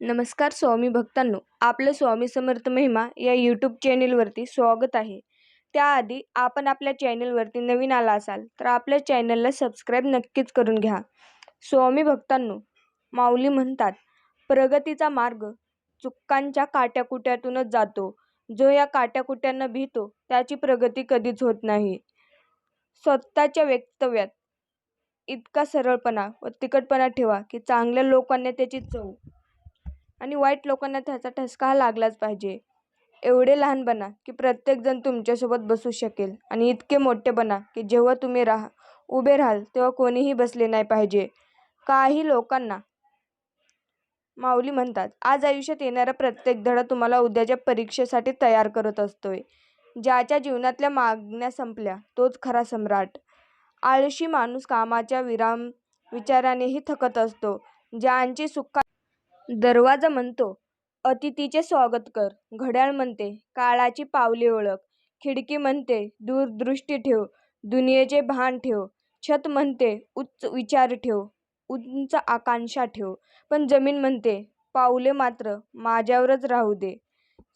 नमस्कार स्वामी भक्तांनो आपलं स्वामी समर्थ महिमा या यूट्यूब चॅनेलवरती स्वागत आहे. त्याआधी आपण आपल्या चॅनेलवरती नवीन आला असाल तर आपल्या चॅनलला सबस्क्राईब नक्कीच करून घ्या. स्वामी भक्तांनो माऊली म्हणतात प्रगतीचा मार्ग चुक्कांच्या काट्याकुट्यातूनच जातो. जो या काट्याकुट्यांना भीतो त्याची प्रगती कधीच होत नाही. स्वतःच्या वक्तव्यात इतका सरळपणा व तिखटपणा ठेवा की चांगल्या लोकांना त्याची चव आणि वाईट लोकांना त्याचा ठसका हा लागलाच पाहिजे. एवढे लहान बना की प्रत्येकजण तुमच्यासोबत बसू शकेल. आणि इतके मोठे बना की जेव्हा तुम्ही राहा उभे राहाल तेव्हा कोणीही बसले नाही पाहिजे. काही लोकांना माऊली म्हणतात आज आयुष्यात येणारा प्रत्येक धडा तुम्हाला उद्याच्या परीक्षेसाठी तयार करत असतोय. ज्याच्या जीवनातल्या मागण्या संपल्या तोच खरा सम्राट. आळशी माणूस कामाच्या विराम विचारानेही थकत असतो. ज्यांची सुखा दरवाजा म्हणतो. अतिथीचे स्वागत कर. घड्याळ म्हणते. काळाची पावले ओळख. खिडकी म्हणते. दूरदृष्टी ठेव. दुनियेचे भान ठेव. छत म्हणते. उच्च विचार ठेव. उंच आकांक्षा ठेव. पण जमीन म्हणते. पाऊले मात्र माझ्यावरच राहू दे.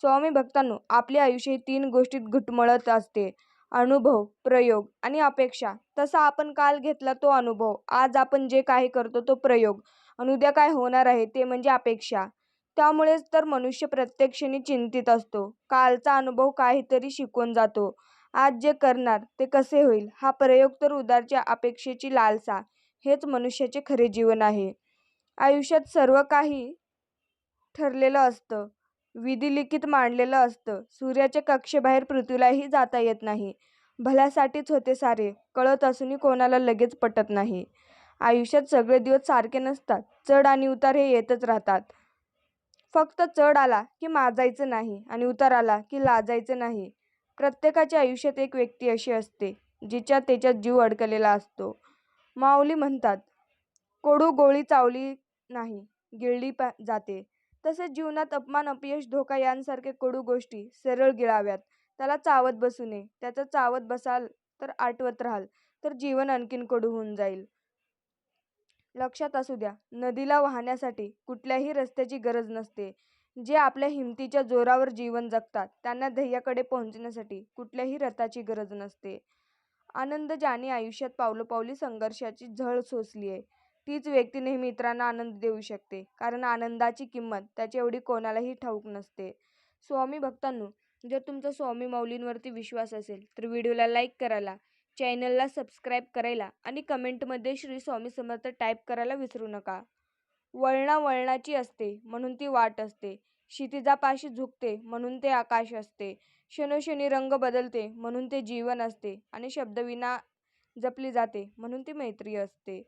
स्वामी भक्तांनो आपले आयुष्य तीन गोष्टीत घुटमळत असते. अनुभव प्रयोग आणि अपेक्षा. तसा आपण काल घेतला तो अनुभव. आज आपण जे काही करतो तो प्रयोग. आणि उद्या काय होणार आहे ते म्हणजे अपेक्षा. त्यामुळेच तर मनुष्य प्रत्येक क्षणी चिंतित असतो. कालचा अनुभव काहीतरी शिकवून जातो. आज जे करणार ते कसे होईल? हा प्रयोग तर उदारच्या अपेक्षेची लालसा. हेच मनुष्याचे खरे जीवन आहे. आयुष्यात सर्व काही ठरलेलं असतं. विधिलिखित मांडलेलं असतं. सूर्याच्या कक्षेबाहेर पृथ्वीलाही जाता येत नाही. भल्यासाठीच होते सारे. कळत असूनही कोणाला लगेच पटत नाही. आयुष्यात सगळे दिवस सारखे नसतात. चढ आणि उतार हे येतच राहतात. फक्त चढ आला की माजायचं नाही आणि उतार आला की लाजायचं नाही. प्रत्येकाच्या आयुष्यात एक व्यक्ती अशी असते जिच्या त्याच्यात जीव अडकलेला असतो. माऊली म्हणतात कोडू गोळी चावली नाही गिळली पा जाते. तसेच जीवनात अपमान अपयश धोका यांसारखे कडू गोष्टी सरळ गिळाव्यात. त्याला चावत बसू नये. त्याचं चावत बसाल तर आठवत राहाल तर जीवन आणखीन कडू होऊन जाईल. लक्षात असू द्या नदीला वाहण्यासाठी कुठल्याही रस्त्याची गरज नसते. जे आपल्या हिमतीच्या जोरावर जीवन जगतात त्यांना ध्येयाकडे पोहोचण्यासाठी कुठल्याही रथाची गरज नसते. आनंद ज्याने आयुष्यात पावलोपावली संघर्षाची झळ सोसली आहे तीच व्यक्ती नेहमी इतरांना आनंद देऊ शकते कारण आनंदाची किंमत त्याच्या एवढी कोणालाही ठाऊक नसते. स्वामी भक्तांनो जर तुमचा स्वामी माऊलींवरती विश्वास असेल तर व्हिडिओला लाईक करायला चॅनलला सबस्क्राईब करायला आणि कमेंटमध्ये श्री स्वामी समर्थ टाईप करायला विसरू नका. वळणा वळणाची असते म्हणून ती वाट असते. क्षितिजापाशी झुकते म्हणून ते आकाश असते. क्षणोक्षणी रंग बदलते म्हणून ते जीवन असते. आणि शब्दविना जपली जाते म्हणून ती मैत्री असते.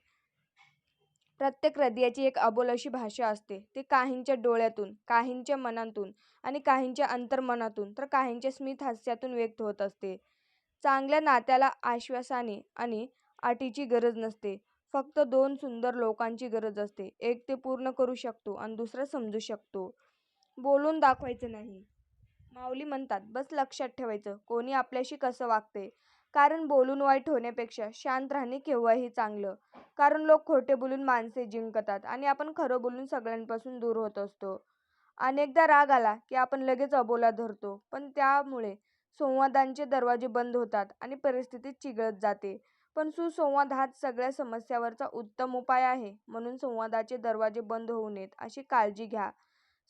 प्रत्येक हृदयाची एक अबोल अशी भाषा असते. ती काहींच्या डोळ्यातून काहींच्या मनातून आणि काहींच्या अंतर्मनातून तर काहींच्या स्मित हास्यातून व्यक्त होत असते. चांगल्या नात्याला आश्वासाने आणि अटीची गरज नसते. फक्त दोन सुंदर लोकांची गरज असते. एक ते पूर्ण करू शकतो आणि दुसरा समजू शकतो. बोलून दाखवायचं नाही. माऊली म्हणतात बस लक्षात ठेवायचं. कोणी आपल्याशी कसं वागते? कारण बोलून वाईट होण्यापेक्षा शांत राहणे केव्हाही चांगलं. कारण लोक खोटे बोलून माणसे जिंकतात आणि आपण खरं बोलून सगळ्यांपासून दूर होत असतो. अनेकदा राग आला की आपण लगेच अबोला धरतो. पण त्यामुळे संवादांचे दरवाजे बंद होतात आणि परिस्थिती चिघळत जाते. पण सुसंवाद हाच सगळ्या समस्यावरचा उत्तम उपाय आहे. म्हणून संवादाचे दरवाजे बंद होऊ नयेत अशी काळजी घ्या.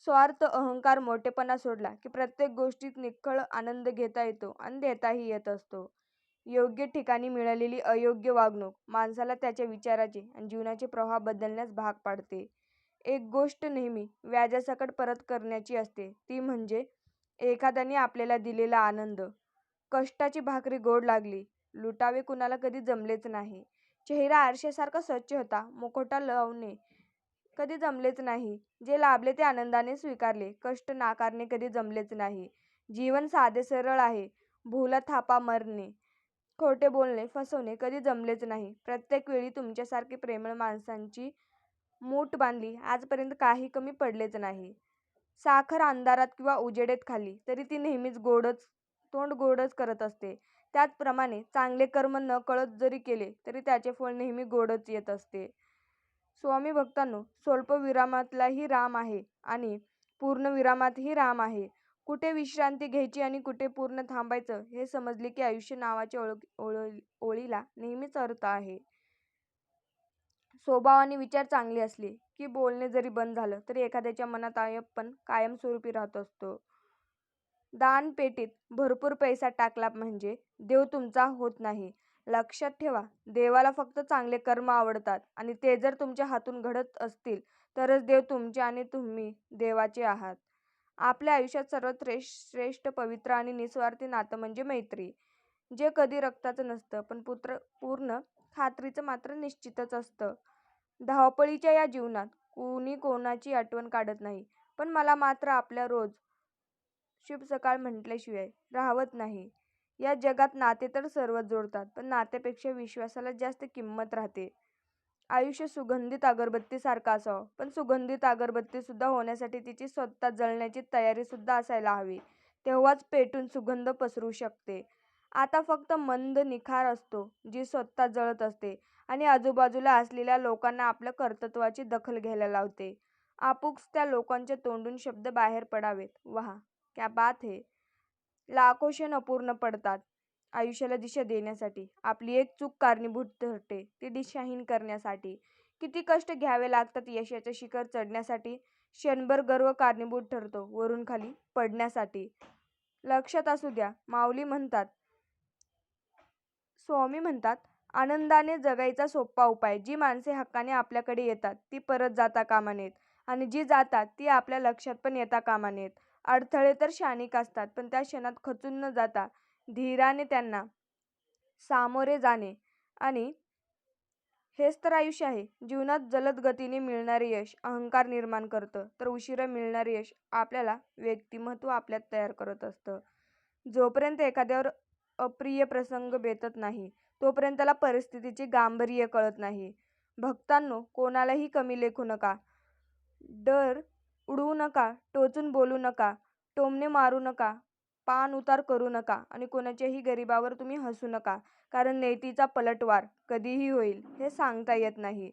स्वार्थ अहंकार मोठेपणा सोडला की प्रत्येक गोष्टीत निखळ आनंद घेता येतो आणि देताही येत असतो. योग्य ठिकाणी मिळालेली अयोग्य वागणूक माणसाला त्याच्या विचाराचे आणि जीवनाचे प्रवाह बदलण्यास भाग पाडते. एक गोष्ट नेहमी व्याजासकट परत करण्याची असते ती म्हणजे एखाद्याने आपल्याला दिलेला आनंद. कष्टाची भाकरी गोड लागली. लुटावे कुणाला कधी जमलेच नाही. चेहरा आरशासारखा स्वच्छ होता. मुखोटा लावणे कधी जमलेच नाही. जे लाभले ते आनंदाने स्वीकारले. कष्ट नाकारणे कधी जमलेच नाही. जीवन साधे सरळ आहे. भूला थापा मरणे खोटे बोलणे फसवणे कधी जमलेच नाही. प्रत्येक वेळी तुमच्यासारखी प्रेमळ माणसांची मूठ बांधली. आजपर्यंत काही कमी पडलेच नाही. साखर अंधारात किंवा उजेडेत खाल्ली तरी ती नेहमीच गोडच तोंड गोडच करत असते त्याचप्रमाणे चांगले कर्म न कळत जरी केले तरी त्याचे फळ नेहमी गोडच येत असते स्वामी भक्तांनो स्वल्पविरामातलाही राम आहे आणि पूर्णविरामातही राम आहे. कुठे विश्रांती घ्यायची आणि कुठे पूर्ण थांबायचं हे समजले की आयुष्य नावाच्या ओळ ओळीला नेहमीच अर्थ आहे. स्वभाव आणि विचार चांगले असले की बोलणे जरी बंद झालं तरी एखाद्याच्या मनात आयप्पन कायमस्वरूपी राहत असतो. दानपेटीत भरपूर पैसा टाकला म्हणजे देव तुमचा होत नाही. लक्षात ठेवा देवाला फक्त चांगले कर्म आवडतात आणि ते जर तुमच्या हातून घडत असतील तरच देव तुमचे आणि तुम्ही देवाचे आहात. आपल्या आयुष्यात सर्वात श्रेष्ठ, पवित्र आणि निस्वार्थी नातं म्हणजे मैत्री. जे कधी रक्ताचं नसतं पण पुत्र पूर्ण खात्रीचं मात्र निश्चितच असतं. धावपळीच्या या जीवनात कुणी कोणाची आठवण काढत नाही. पण मला मात्र आपल्या रोज शुभ सकाळ म्हटल्याशिवाय राहवत नाही. या जगात नाते तर सर्वच जोडतात पण नात्यापेक्षा विश्वासाला जास्त किंमत राहते. आयुष्य सुगंधित अगरबत्तीसारखं असावं पण सुगंधित अगरबत्तीसुद्धा होण्यासाठी तिची स्वतः जळण्याची तयारीसुद्धा असायला हवी. तेव्हाच पेटून सुगंध पसरू शकते. आता फक्त मंद निखार असतो जी स्वतः जळत असते आणि आजूबाजूला असलेल्या लोकांना आपल्या कर्तृत्वाची दखल घ्यायला लावते. आपोआपच त्या लोकांच्या तोंडून शब्द बाहेर पडावेत. वाह क्या बात है! लाखो क्षण अपूर्ण पडतात आयुष्याला दिशा देण्यासाठी. आपली एक चूक कारणीभूत ठरते ती दिशाहीन करण्यासाठी. किती कष्ट घ्यावे लागतात यशाचं शिखर चढण्यासाठी. क्षणभर गर्व कारणीभूत ठरतो वरून खाली पडण्यासाठी. लक्षात असू द्या माऊली म्हणतात, स्वामी म्हणतात, आनंदाने जगायचा सोपा उपाय. जी माणसे हक्काने आपल्याकडे येतात ती परत जाता कामा नयेत आणि जी जातात ती आपल्या लक्षात पण येता कामा नयेत. अडथळे तर क्षणिक असतात पण त्या क्षणात खचून न जाता धीराने त्यांना सामोरे जाणे आणि हेच तर आयुष्य आहे. जीवनात जलद गतीने मिळणारे यश अहंकार निर्माण करतं तर उशिरा मिळणारे यश आपल्याला व्यक्तिमत्व आपल्यात तयार करत असतं. जोपर्यंत एखाद्यावर अप्रिय प्रसंग बेतत नाही तोपर्यंत त्याला परिस्थितीचे गांभीर्य कळत नाही. भक्तांनो कोणालाही कमी लेखू नका, डर उडवू नका, टोचून बोलू नका, टोमणे मारू नका, पान उतार करू नका आणि कोणाच्याही गरिबावर तुम्ही हसू नका कारण नेतीचा पलटवार कधीही होईल हे सांगता येत नाही.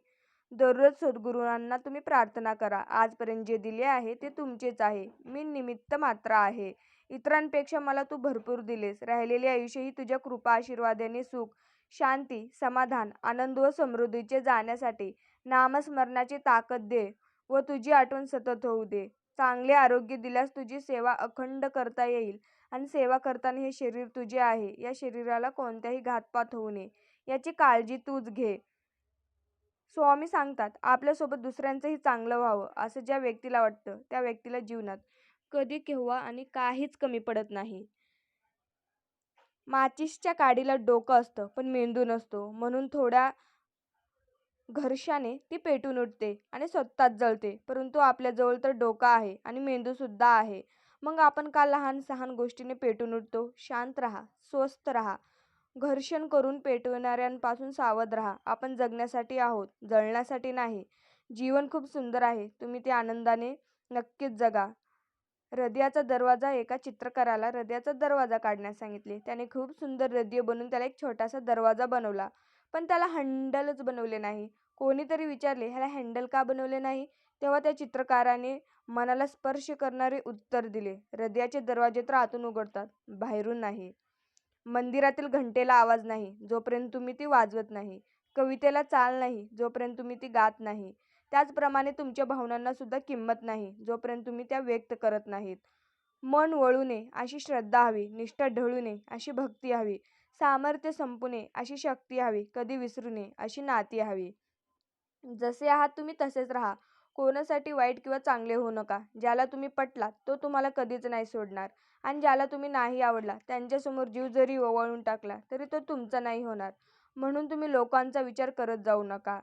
दररोज सद्गुरूंना तुम्ही प्रार्थना करा, आजपर्यंत जे दिले आहे ते तुमचेच आहे. मी निमित्त मात्र आहे. इतरांपेक्षा मला तू भरपूर दिलेस. राहिलेले आयुष्य ही तुझ्या कृपा आशीर्वादाने सुख, शांती, समाधान, आनंद व समृद्धीचे जाण्यासाठी नामस्मरणाची ताकद दे व तुझी आठवण सतत होऊ दे. चांगले आरोग्य दिल्यास तुझी सेवा अखंड करता येईल आणि सेवा करताना हे शरीर तुझे आहे या शरीराला कोणताही घातपात होऊ नये याची काळजी तूच घे. स्वामी सांगतात, आपल्यासोबत दुसऱ्यांचंही चांगलं व्हावं असं ज्या व्यक्तीला वाटतं त्या व्यक्तीला जीवनात कधी केव्हा आणि काहीच कमी पडत नाही. माचिसच्या काडीला डोकं असतं पण मेंदू नसतो म्हणून थोड्या घर्षाने ती पेटून उठते आणि स्वतःच जळते. परंतु आपल्याजवळ तर डोकं आहे आणि मेंदूसुद्धा आहे. मग आपण का लहान सहान गोष्टीने पेटून उठतो? शांत राहा, स्वस्थ राहा, घर्षण करून पेटवणाऱ्यांपासून सावध राहा. आपण जगण्यासाठी आहोत, जळण्यासाठी नाही. जीवन खूप सुंदर आहे, तुम्ही ते आनंदाने नक्कीच जगा. हृदयाचा दरवाजा एका चित्रकाराला हृदयाचा दरवाजा काढण्यास सांगितले. त्याने खूप सुंदर हृदय बनवून त्याला एक छोटासा दरवाजा बनवला. पण त्याला हँडलच बनवले नाही. कोणीतरी विचारले, ह्याला हँडल का बनवले नाही? तेव्हा त्या चित्रकाराने मनाला स्पर्श करणारे उत्तर दिले, हृदयाचे दरवाजे तर आतून उघडतात, बाहेरून नाही. मंदिरातील घंटेला आवाज नाही जोपर्यंत तुम्ही ती वाजवत नाही. कवितेला चाल नाही जोपर्यंत तुम्ही ती गात नाही. त्याचप्रमाणे तुमच्या भावनांना सुद्धा किंमत नाही जोपर्यंत तुम्ही त्या व्यक्त करत नाहीत. मन वळू नये अशी श्रद्धा हवी, निष्ठा ढळू नये अशी भक्ती हवी, सामर्थ्य संपू नये अशी शक्ती हवी, कधी विसरू नये अशी नाती हवी. जसे आहात तुम्ही तसेच राहा. कोणासाठी वाईट किंवा चांगले होऊ नका. ज्याला तुम्ही पटलात तो तुम्हाला कधीच नाही सोडणार आणि ज्याला तुम्ही नाही आवडला त्यांच्यासमोर जीव जरी ओवाळून टाकला तरी तो तुमचा नाही होणार. म्हणून तुम्ही लोकांचा विचार करत जाऊ नका.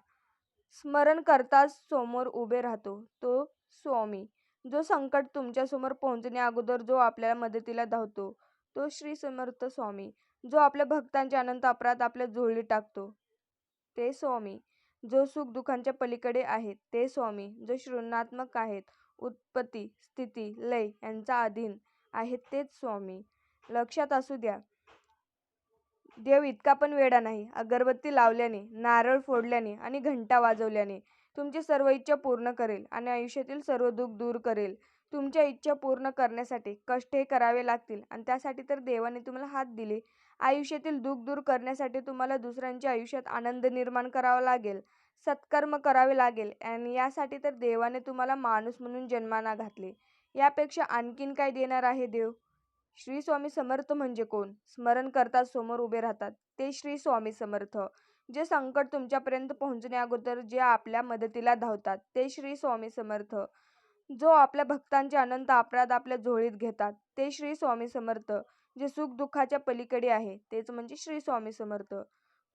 स्मरण करताच समोर उभे राहतो तो स्वामी. जो संकट तुमच्यासमोर पोहोचण्याअगोदर जो आपल्या मदतीला धावतो तो श्री समर्थ स्वामी. जो आपल्या भक्तांचे अनंत अपराध आपल्या झोळी टाकतो ते स्वामी. जो सुख दुःखांच्या पलीकडे आहेत ते स्वामी. जो शृणात्मक आहेत, उत्पत्ती, स्थिती, लय यांच्या अधीन आहेत तेच स्वामी. लक्षात असू द्या देव इतका पण वेडा नाही. अगरबत्ती लावल्याने, नारळ फोडल्याने आणि घंटा वाजवल्याने तुमची सर्व इच्छा पूर्ण करेल आणि आयुष्यातील सर्व दुःख दूर करेल. तुमच्या इच्छा पूर्ण करण्यासाठी कष्टही करावे लागतील आणि त्यासाठी तर देवाने तुम्हाला हात दिले. आयुष्यातील दुःख दूर करण्यासाठी तुम्हाला दुसऱ्यांच्या आयुष्यात आनंद निर्माण करावा लागेल सत्कर्म करावे लागेल आणि यासाठी तर देवाने तुम्हाला माणूस म्हणून जन्माना घातले. यापेक्षा आणखीन काय देणार आहे देव? श्री स्वामी समर्थ म्हणजे कोण? स्मरण करतात समोर उभे राहतात. ते श्री स्वामी समर्थ. जे संकट तुमच्यापर्यंत पोहोचण्या अगोदर जे आपल्या मदतीला धावतात ते श्री स्वामी समर्थ. जो आपल्या भक्तांचे अनंत अपराध आपल्या झोळीत घेतात ते श्री स्वामी समर्थ. जे सुख दुःखाच्या पलीकडे आहे तेच म्हणजे श्री स्वामी समर्थ.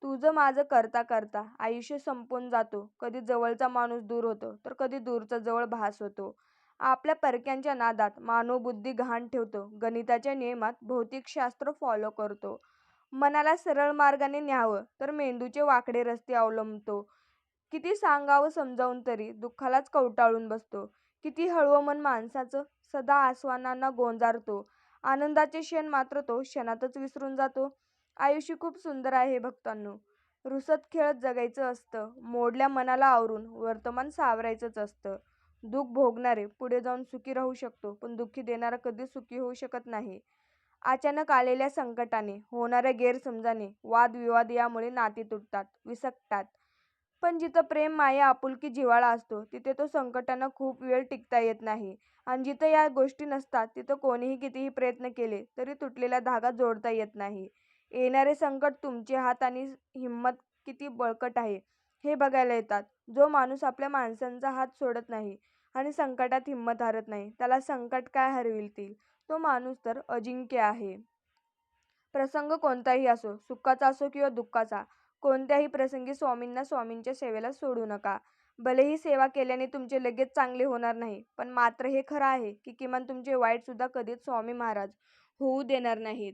तुझं माझं करता करता आयुष्य संपून जातो. कधी जवळचा माणूस दूर होतो तर कधी दूरचा जवळ भास होतो. आपल्या परक्यांच्या नादात मानव बुद्धी घाण ठेवतो. गणिताच्या नियमात भौतिकशास्त्र फॉलो करतो. मनाला सरळ मार्गाने न्यावं तर मेंदूचे वाकडे रस्ते अवलंबतो. किती सांगावं समजावून तरी दुःखालाच कवटाळून बसतो. किती हळवं मन माणसाचं सदा आस्वानांना गोंजारतो. आनंदाचे क्षण मात्र तो क्षणातच विसरून जातो. आयुष्य खूप सुंदर आहे भक्तांनो. रुसत खेळत जगायचं असतं. मोडल्या मनाला आवरून वर्तमान सावरायचंच असतं. दुःख भोगणारे पुढे जाऊन सुखी राहू शकतो पण दुःखी देणारा कधीच सुखी होऊ शकत नाही. अचानक आलेल्या संकटाने होणाऱ्या गैरसमजाने वादविवाद यामुळे नाती तुटतात विसकतात. पण जिथं प्रेम माया आपुलकी जिव्हाळा असतो तिथे तो संकटांना खूप वेळ टिकता येत नाही. आणि जिथं या गोष्टी नसतात तिथं कोणीही कितीही प्रयत्न केले तरी तुटलेला धागा जोडता येत नाही. येणारे संकट तुमचे हात आणि हिंमत किती बळकट आहे हे बघायला येतात. जो माणूस आपल्या माणसांचा हात सोडत नाही आणि संकटात हिंमत हारत नाही. त्याला संकट काय हरवितील तो माणूस तर अजिंक्य आहे. प्रसंग कोणताही असो सुखाचा असो किंवा दुःखाचा कोणत्याही प्रसंगी स्वामींना स्वामींच्या सेवेला सोडू नका. भलेही सेवा केल्याने तुमचे लगेच चांगले होणार नाही पण मात्र हे खरं आहे की किमान तुमचे वाईटसुद्धा कधीच स्वामी महाराज होऊ देणार नाहीत.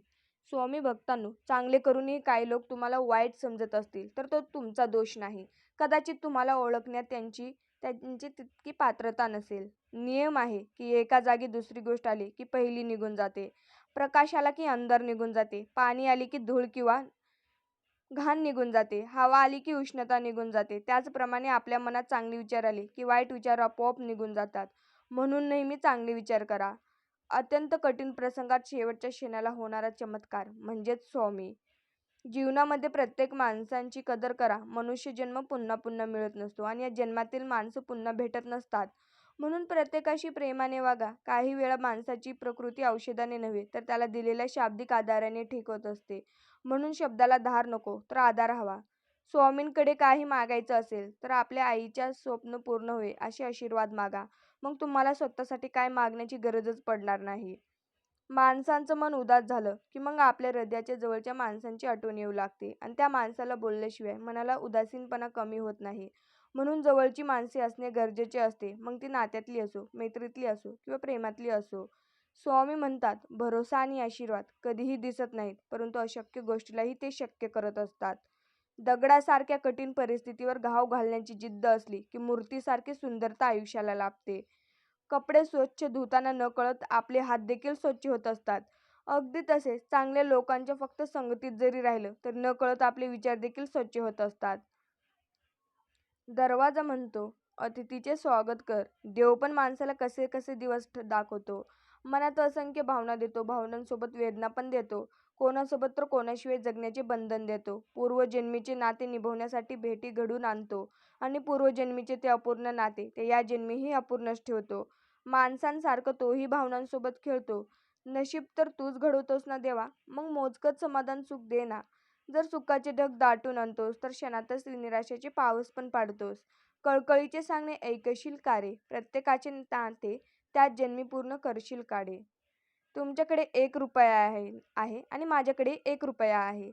स्वामी भक्तांनो चांगले करूनही काही लोक तुम्हाला वाईट समजत असतील तर तो तुमचा दोष नाही. कदाचित तुम्हाला ओळखण्यात त्यांची त्यांची तितकी पात्रता नसेल. नियम आहे की एका जागी दुसरी गोष्ट आली की पहिली निघून जाते. प्रकाश आला की अंधार निघून जाते. पाणी आली की धूळ किंवा घाण निघून जाते. हवा आली की उष्णता निघून जाते. त्याचप्रमाणे आपल्या मनात चांगले विचार आले की वाईट विचार आपोआप निघून जातात. म्हणून नेहमी चांगले विचार करा. अत्यंत कठीण प्रसंगात शेवटच्या क्षणाला होणारा चमत्कार म्हणजेच स्वामी. जीवनामध्ये प्रत्येक माणसांची कदर करा. मनुष्य जन्म पुन्हा पुन्हा मिळत नसतो आणि या जन्मातील माणसं पुन्हा भेटत नसतात. म्हणून प्रत्येकाशी प्रेमाने वागा. काही वेळा माणसाची प्रकृती औषधाने नव्हे तर त्याला दिलेल्या शाब्दिक आधाराने ठीक होत असते. म्हणून शब्दाला धार नको तर आधार हवा. स्वामींकडे काही मागायचं असेल तर आपल्या आईच्या स्वप्न पूर्ण होईल असे आशीर्वाद मागा. मग तुम्हाला स्वतःसाठी काय मागण्याची गरजच पडणार नाही. माणसांचं मन उदास झालं की मग आपल्या हृदयाच्या जवळच्या माणसांची आठवण येऊ लागते. आणि त्या माणसाला बोलल्याशिवाय मनाला उदासीनपणा कमी होत नाही. म्हणून जवळची माणसे असणे गरजेचे असते. मग ती नात्यातली असो मैत्रीतली असो किंवा प्रेमातली असो. स्वामी म्हणतात भरोसा आणि आशीर्वाद कधीही दिसत नाहीत परंतु अशक्य गोष्टीलाही ते शक्य करत असतात. दगडासारख्या कठीण परिस्थितीवर घाव घालण्याची जिद्द असली की मूर्तीसारखी सुंदरता आयुष्याला लाभते. कपडे स्वच्छ धुताना नकळत आपले हात देखील स्वच्छ होत असतात. अगदी तसेच चांगल्या लोकांच्या फक्त संगतीत जरी राहिलं तर नकळत आपले विचार देखील स्वच्छ होत असतात. दरवाजा म्हणतो अतिथीचे स्वागत कर. देव पण माणसाला कसे कसे दिवस दाखवतो. मनात असंख्य भावना देतो. भावनांसोबत वेदना पण देतो. कोणासोबत तर कोणाशिवाय जगण्याचे बंधन देतो. पूर्वजन्मीचे नाते निभवण्यासाठी भेटी घडून आणतो. आणि पूर्वजन्मीचे ते अपूर्ण नाते ते या जन्मीही अपूर्णच ठेवतो. माणसांसारखं तोही भावनांसोबत खेळतो. नशीब तर तूच घडवतोस ना देवा. मग मोजकत समाधान सुख दे ना जर सुखाचे ढग दाटून आणतोस तर क्षणातच निराशेचे पाऊस पण पाडतोस. कळकळीचे सांगणे ऐकशील कारे प्रत्येकाचे नाते त्याच जन्मी पूर्ण करशील काढे तुमच्याकडे एक रुपया आहे आहे आणि माझ्याकडे एक रुपया आहे.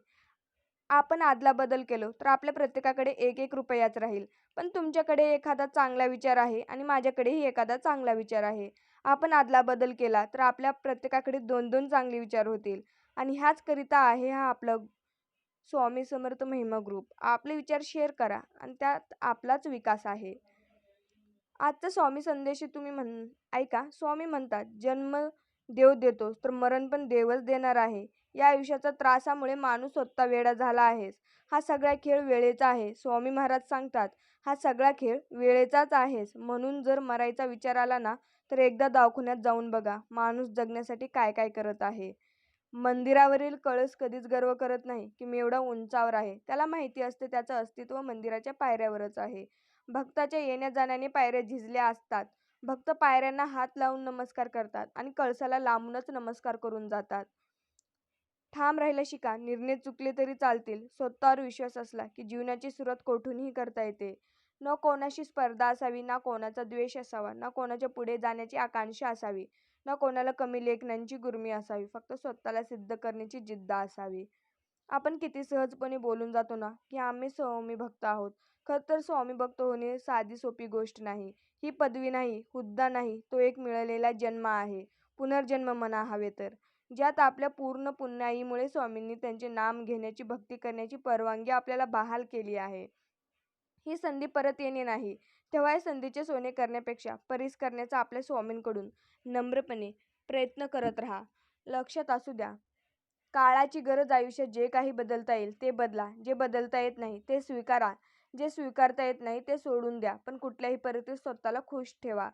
आपण आदला बदल केलो तर आपल्या प्रत्येकाकडे एक एक रुपयाच राहील. पण तुमच्याकडे एखादा चांगला विचार आहे आणि माझ्याकडेही एखादा चांगला विचार आहे. आपण आदला बदल केला तर आपल्या प्रत्येकाकडे दोन दोन चांगले विचार होतील. आणि ह्याचकरिता आहे हा आपला स्वामी समर्थ महिमा ग्रुप. आपले विचार शेअर करा आणि त्यात आपलाच विकास आहे. आजचा स्वामी संदेश तुम्ही म्हण ऐका. स्वामी म्हणतात जन्म देव देतोच तर मरण पण देवच देणार आहे. या आयुष्याच्या त्रासामुळे माणूस स्वतः वेडा झाला आहेस. हा सगळा खेळ वेळेचा आहे. स्वामी महाराज सांगतात हा सगळा खेळ वेळेचाच आहेस. म्हणून जर मरायचा विचार आला ना तर एकदा दवाखान्यात जाऊन बघा माणूस जगण्यासाठी काय काय करत आहे. मंदिरावरील कळस कधीच गर्व करत नाही की मी एवढा उंचावर आहे. त्याला माहिती असते त्याचं अस्तित्व मंदिराच्या पायऱ्यावरच आहे. भक्ताच्या येण्या जाण्याने पायऱ्या झिजल्या असतात. भक्त पायऱ्यांना हात लावून नमस्कार करतात आणि कळसाला लांबूनच नमस्कार करून जातात. ठाम राहायला शिका. निर्णय चुकले तरी चालतील. स्वतःवर विश्वास असला की जीवनाची सुरुवात कोठूनही करता येते. न कोणाशी स्पर्धा असावी ना कोणाचा द्वेष असावा ना कोणाच्या पुढे जाण्याची आकांक्षा असावी ना कोणाला कमी लेखनांची गुर्मी असावी फक्त स्वतःला सिद्ध करण्याची जिद्द असावी. आपण किती सहजपणे बोलून जातो ना की आम्ही स्वामी भक्त आहोत. खरं तर स्वामी भक्त होणे साधी सोपी गोष्ट नाही. ही पदवी नाही हुद्दा नाही तो एक मिळालेला जन्म आहे. पुनर्जन्म म्हणा हवे तर. ज्यात आपल्या पूर्ण पुण्याईमुळे स्वामींनी त्यांचे नाम घेण्याची भक्ती करण्याची परवानगी आपल्याला बहाल केली आहे. ही संधी परत येणे नाही. तेव्हा या संधीचे सोने करण्यापेक्षा परीस करण्याचा आपल्या स्वामींकडून नम्रपणे प्रयत्न करत राहा. लक्षात असू द्या काळाची गरज आयुष्यात जे काही बदलता येईल ते बदला. जे बदलता येत नाही ते स्वीकारा. जे स्वीकारता येत नाही ते सोडून द्या. पण कुठल्याही परिस्थितीत स्वतःला खुश ठेवा.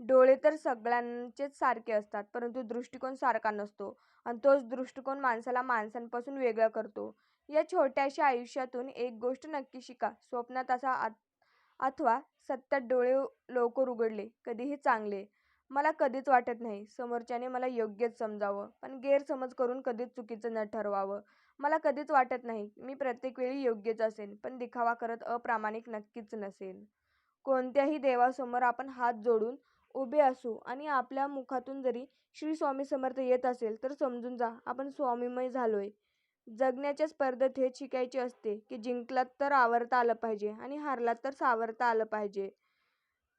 डोळे तर सगळ्यांचेच सारखे असतात परंतु दृष्टिकोन सारखा नसतो आणि तोच दृष्टिकोन माणसाला माणसांपासून वेगळा करतो. या छोट्याशा आयुष्यातून एक गोष्ट नक्की शिका स्वप्नात असा अथवा सत्यात डोळे लवकर उघडले कधीही चांगले. मला कधीच वाटत नाही समोरच्याने मला योग्यच समजावं पण गैरसमज करून कधीच चुकीचं न ठरवावं. मला कधीच वाटत नाही मी प्रत्येक वेळी योग्यच असेन पण दिखावा करत अप्रामाणिक नक्कीच नसेल कोणत्याही देवासमोर आपण हात जोडून उभे असू आणि आपल्या मुखातून जरी श्री स्वामी समर्थ येत असेल तर समजून जा आपण स्वामीमय झालोय. जगण्याच्या स्पर्धेत हेच शिकायचे असते की जिंकलात तर आवरता आलं पाहिजे आणि हारलात तर सावरता आलं पाहिजे.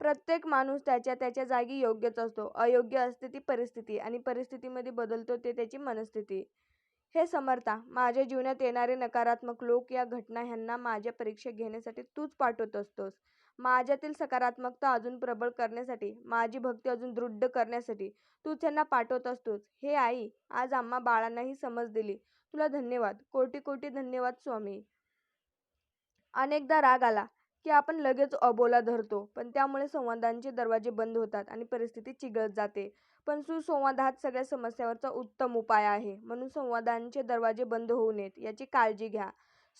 प्रत्येक माणूस त्याच्या त्याच्या जागी योग्यच असतो. अयोग्य असते ती परिस्थिती आणि परिस्थितीमध्ये बदलतो ते त्याची मनस्थिती. हे समर्था माझ्या जीवनात येणारे नकारात्मक लोक या घटना ह्यांना माझ्या परीक्षा घेण्यासाठी तूच पाठवत असतोस. माझ्यातील सकारात्मकता अजून प्रबळ करण्यासाठी माझी भक्ती अजून दृढ करण्यासाठी तूच त्यांना पाठवत असतोस. हे आई आज आम्हा बाळांनाही समज दिली. तुला धन्यवाद. कोटी कोटी धन्यवाद स्वामी. अनेकदा राग आला की आपण लगेच अबोला धरतो पण त्यामुळे संवादांचे दरवाजे बंद होतात आणि परिस्थिती चिघळत जाते. पण सुसंवाद हाच सगळ्या समस्यावरचा उत्तम उपाय आहे. म्हणून संवादांचे दरवाजे बंद होऊ नयेत याची काळजी घ्या.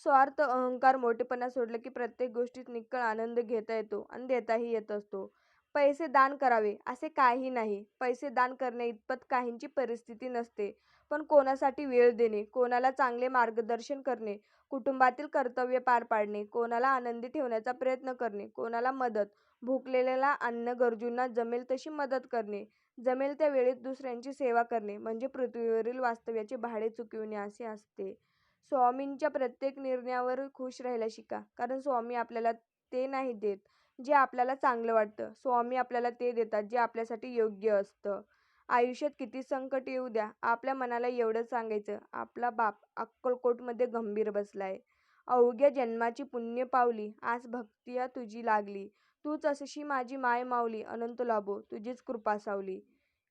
स्वार्थ अहंकार मोठेपणा सोडलं की प्रत्येक गोष्टीत निक्कळ आनंद घेता येतो आणि देताही येत असतो. पैसे दान करावे असे काही नाही. पैसे दान करणे इतपत काहींची परिस्थिती नसते. पण कोणासाठी वेळ देणे कोणाला चांगले मार्गदर्शन करणे कुटुंबातील कर्तव्य पार पाडणे कोणाला आनंदी ठेवण्याचा प्रयत्न करणे कोणाला मदत भुकलेल्याला अन्न गरजूंना जमेल तशी मदत करणे जमेल त्या वेळेत दुसऱ्यांची सेवा करणे म्हणजे पृथ्वीवरील वास्तव्याचे भाडे चुकविणे असे असते. स्वामींच्या प्रत्येक निर्णयावर खुश राहायला शिका. कारण स्वामी आपल्याला ते नाही देत जे आपल्याला चांगलं वाटतं. स्वामी आपल्याला ते देतात जे आपल्यासाठी योग्य असतं. आयुष्यात किती संकट येऊ द्या आपल्या मनाला एवढंच सांगायचं आपला बाप अक्कलकोटमध्ये गंभीर बसलाय. अवघ्या जन्माची पुण्य पावली आज भक्तिया तुझी लागली. तूच अशी माझी माय मावली अनंत लाभो तुझीच कृपा सावली.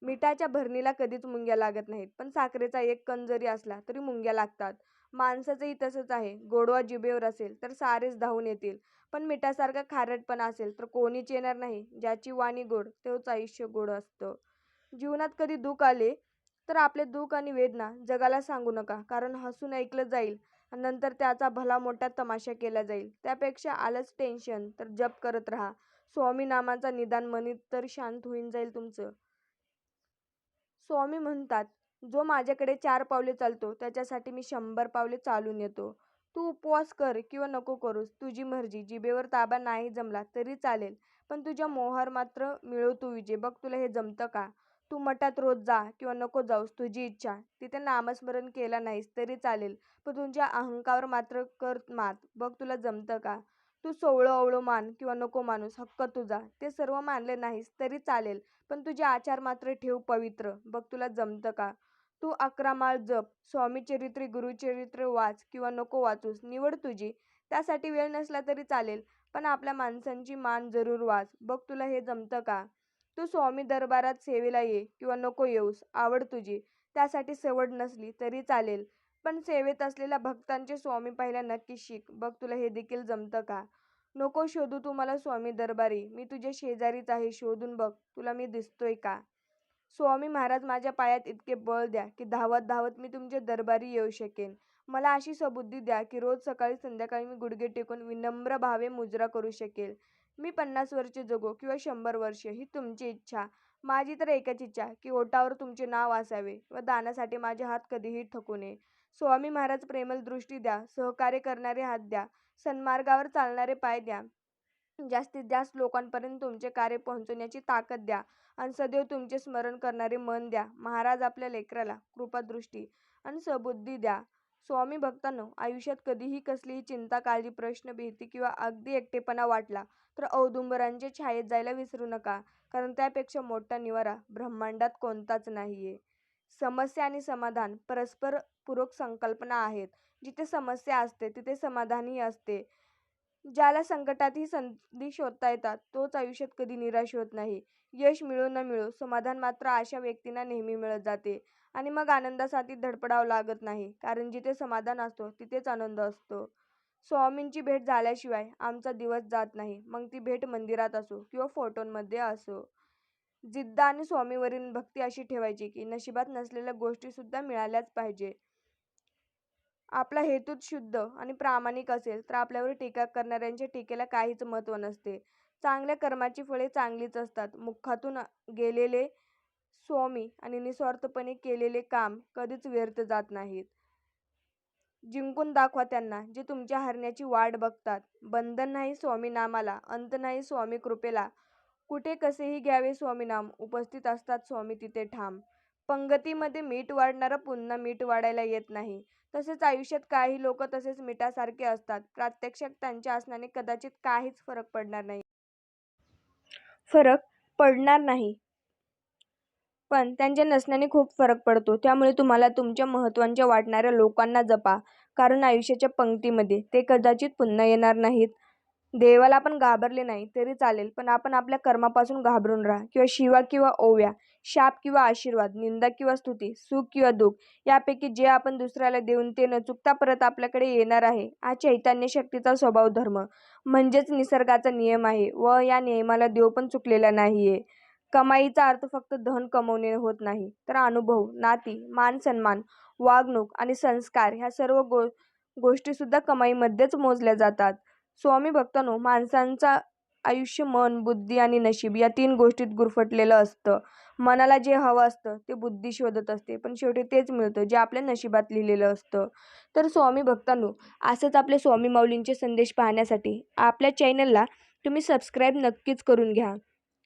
मिठाच्या भरणीला कधीच मुंग्या लागत नाहीत पण साखरेचा एक कण जरी असला तरी मुंग्या लागतात. माणसाचंही तसंच आहे. गोडवा जिभेवर असेल तर सारेच धावून येतील. पण मिठासारखा खारटपणा असेल तर कोणीच येणार नाही. ज्याची वाणी गोड तेच आयुष्य गोड असतं. जीवनात कधी दुःख आले तर आपले दुःख आणि वेदना जगाला सांगू नका. कारण हसून ऐकलं जाईल नंतर त्याचा भला मोठा तमाशा केला जाईल. त्यापेक्षा आलंच टेन्शन तर जप करत राहा. स्वामी नामाचा निदान म्हणीत तर शांत होईन जाईल तुमचं. स्वामी म्हणतात जो माझ्याकडे चार पावले चालतो त्याच्यासाठी मी शंभर पावले चालून येतो. तू उपवास कर किंवा नको करूस तुझी मर्जी. जिभेवर ताबा नाही जमला तरी चालेल पण तुझ्या मोहर मात्र मिळव तू विजय. बघ तुला हे जमतं का? तू मठात रोज जा किंवा नको जाऊस तुझी इच्छा. तिथे नामस्मरण केला नाहीस तरी चालेल पण तुझ्या अहंकावर मात्र कर मात. बघ तुला जमतं का? तू सोवळं अवळं मान किंवा नको माणूस हक्क तुझा ते सर्व मानले नाहीस तरी चालेल पण तुझे आचार मात्र ठेव पवित्र बघ तुला जमतं का? तू अकरा माळ जप स्वामी चरित्र गुरुचरित्र वाच किंवा नको वाचूस निवड तुझी त्यासाठी वेळ नसला तरी चालेल पण आपल्या माणसांची मान जरूर वाच बघ तुला हे जमतं का? तू स्वामी दरबारात सेवेला ये किंवा नको येऊस आवड तुझी त्यासाठी सवड नसली तरी चालेल पण सेवेत असलेल्या भक्तांचे स्वामी पाहिल्या नक्की शिक बघ तुला हे देखील जमतं का? नको शोधू तू मला स्वामी दरबारी. मी तुझ्या शेजारीच आहे शोधून बघ. तुला मी दिसतोय का? स्वामी महाराज माझ्या पायात इतके बळ द्या की धावत धावत मी तुमच्या दरबारी येऊ शकेन. मला अशी सबुद्धी द्या की रोज सकाळी संध्याकाळी मी गुडघे टेकून विनम्र भावे मुजरा करू शकेल. मी पन्नास वर्षे जगो किंवा शंभर वर्ष ही तुमची इच्छा. माझी तर एकच इच्छा की ओटावर तुमचे नाव असावे व दानासाठी माझे हात कधीही थकू नये. स्वामी महाराज प्रेमल दृष्टी द्या सहकार्य करणारे हात द्या सन्मार्गावर चालणारे पाय द्या. जास्तीत जास्त लोकांपर्यंत तुमचे कार्य पोहोचवण्याची ताकद द्या आणि सदैव तुमचे स्मरण करणारे मन द्या. महाराज आपल्या लेकराला कृपादृष्टी आणि सबुद्धी द्या. स्वामी भक्तांनो आयुष्यात कधीही कसलीही चिंता काळजी प्रश्न भीती किंवा अगदी एकटेपणा वाटला तर औदुंबरांच्या छायेत जायला विसरू नका कारण त्यापेक्षा मोठा निवारा ब्रह्मांडात कोणताच नाहीये. समस्या आणि समाधान परस्पर पूरक संकल्पना आहेत. जिथे समस्या असते तिथे समाधानही असते. ज्याला संकटातही संधी शोधता येतात तोच आयुष्यात कधी निराश होत नाही. यश मिळो न मिळो समाधान मात्र अशा व्यक्तींना नेहमी मिळत जाते. आणि मग आनंदासाठी धडपडावं लागत नाही कारण जिथे समाधान असतो तिथेच आनंद असतो. स्वामींची भेट झाल्याशिवाय आमचा दिवस जात नाही. मग ती भेट मंदिरात असो किंवा फोटोंमध्ये असो. जिद्द आणि स्वामीवरील भक्ती अशी ठेवायची की नशिबात नसलेल्या गोष्टी सुद्धा मिळाल्याच पाहिजे. आपला हेतूच शुद्ध आणि प्रामाणिक असेल तर आपल्यावर टीका करणाऱ्यांच्या टीकेला काहीच महत्त्व नसते. चांगल्या कर्माची फळे चांगलीच असतात. मुखातून गेलेले स्वामी आणि निस्वार्थपणे केलेले काम कधीच व्यर्थ जात नाहीत. जिंकून दाखवा त्यांना जे तुमच्या हरण्याची वाट बघतात. बंधन नाही स्वामी नामाला अंत नाही स्वामी कृपेला. कुठे कसेही घ्यावे स्वामीनाम उपस्थित असतात स्वामी तिथे ठाम. पंगतीमध्ये मीठ वाढणारं पुन्हा मीठ वाढायला येत नाही. तसेच आयुष्यात काही लोक तसेच मिठासारखे असतात. प्रत्यक्षात त्यांच्या असण्याने कदाचित काहीच फरक पडणार नाही. फरक पडणार नाही. पण त्यांच्या नसण्याने खूप फरक पडतो. त्यामुळे तुम्हाला तुमच्या महत्त्वाच्या वाटणाऱ्या लोकांना जपा. कारण आयुष्याच्या पंक्तीमध्ये ते कदाचित पुन्हा येणार नाहीत. देवाला आपण घाबरले नाही तरी चालेल. पण आपण आपल्या कर्मापासून घाबरून राहा. किंवा शिवा किंवा ओव्या शाप किंवा आशीर्वाद निंदा किंवा स्तुती सुख किंवा दुःख यापैकी जे आपण दुसऱ्याला देऊन ते न चुकता परत आपल्याकडे येणार आहे हा चैतन्य शक्तीचा स्वभाव धर्म. म्हणजेच निसर्गाचा नियम आहे व या नियमाला देव पण चुकलेला नाहीये. कमाईचा अर्थ फक्त धन कमवणे होत नाही. तर अनुभव नाती मान सन्मान वागणूक आणि संस्कार ह्या सर्व गो गोष्टीसुद्धा कमाईमध्येच मोजल्या जातात. स्वामी भक्तांनो माणसांचा आयुष्य मन बुद्धी आणि नशीब या तीन गोष्टीत गुरफटलेलं असतं. मनाला जे हवं असतं ते बुद्धी शोधत असते. पण शेवटी तेच मिळतं जे आपल्या नशिबात लिहिलेलं असतं. तर स्वामी भक्तांनो असंच आपले स्वामी माऊलींचे संदेश पाहण्यासाठी आपल्या चॅनलला तुम्ही सबस्क्राईब नक्कीच करून घ्या.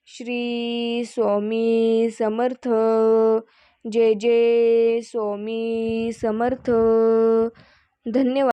श्री स्वामी समर्थ. जय जय स्वामी समर्थ. धन्यवाद.